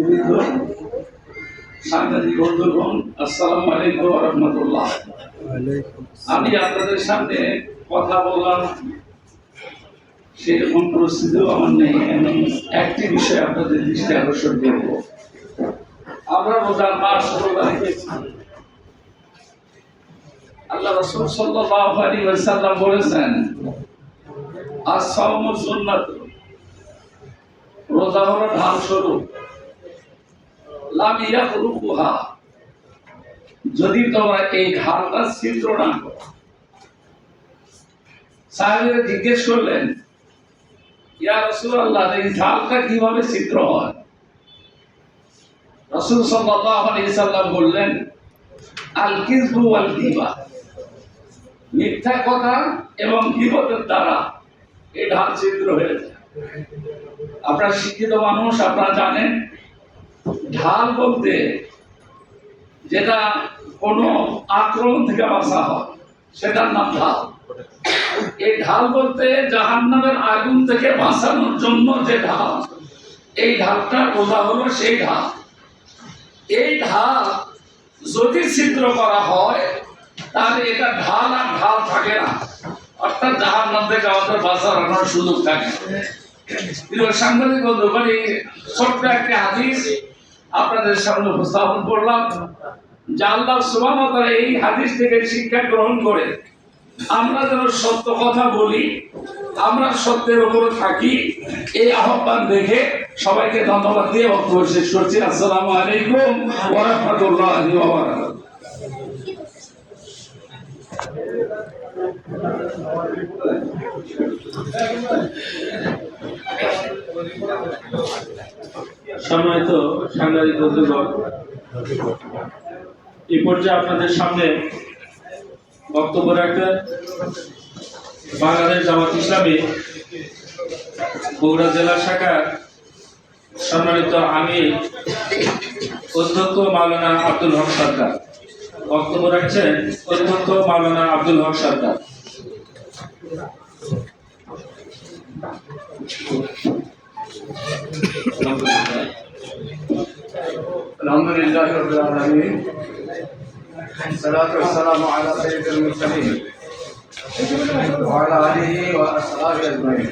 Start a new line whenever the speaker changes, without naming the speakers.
পবিত্র সাংবাদিক বন্ধুগণ আসসালামু আলাইকুম রহমতুল্লাহ। আমি আপনাদের সামনে কথা বললাম সেরকম পরিস্থিতিও আমার নেই আমি একটি বিষয় আপনাদের দৃষ্টি আকর্ষণ করব। আমরা রোজার মাস আল্লাহ রসুল আলাইহি ওয়াসাল্লাম বলেছেন সুন্নাত। রোজা হলো ঢাল স্বরূপ। যদি তোমরা এই ঢালটা ছিদ্র না করো। জিজ্ঞেস করলেন, ইয়া রাসূলুল্লাহ, এই ঢালটা কীভাবে হয়? রাসূল সাল্লাল্লাহু আলাইহি সাল্লাম বললেন, আল কিযবু ওয়াল গীবা। মিথ্যা কথা এবং গীবতের দ্বারা এই ঢাল ছিদ্র হয়ে যায়। আপনারা শিক্ষিত মানুষ, আপনারা জানেন ঢাল বলতে যেটা কোনো আক্রমণ থেকে বাঁচা হয়, সেটার নাম ঢাল। এই ঢাল বলতে জাহান্নামের আগুন থেকে বাঁচানোর জন্য যে ঢাল, এই ঢালটা রোজা হলো সেই ঢাল। এই ঢাল যদি ছিদ্র করা হয়, তাহলে এটা ঢাল আর ঢাল থাকে না। অর্থাৎ জাহান্নাম থেকে আমাদের বাঁচানোর সুযোগ থাকে। সাংবাদিক বন্ধু মানে ছোট্ট একটি হাদিস আপনাদের সামনে উপস্থাপন করলাম, যে আল্লাহ সুবহানাহু এই হাদিস থেকে শিক্ষা গ্রহণ করে। আমরা যেন সত্য কথা বলি, আমরা সত্যের উপরে থাকি, এই আহ্বান দেখে সবাইকে ধন্যবাদ দিয়ে বক্তব্য শেষ করছি। আসসালামু আলাইকুম ওয়া রাহমাতুল্লাহি বারাকাতুহু
সম্মানিত সাংবাদিক বন্ধুগণ এই পর্যায়ে আপনাদের সামনে বক্তব্য রাখবেন বাংলাদেশ জামাত ইসলামী বগুড়া জেলা শাখার সম্মানিত আমি অধ্যক্ষ মাওলানা আব্দুল হক সরকার। বক্তব্য রাখছেন অধ্যক্ষ মাওলানা আব্দুল হক সরকার।
আলহামদুলিল্লাহ রাব্বিল আলামিন। সালাতু ওয়াসসালামু আলা সাইয়্যিদিল মুরসালিন ওয়া আলা আলিহি ওয়া আসহাবিহি আজমাইন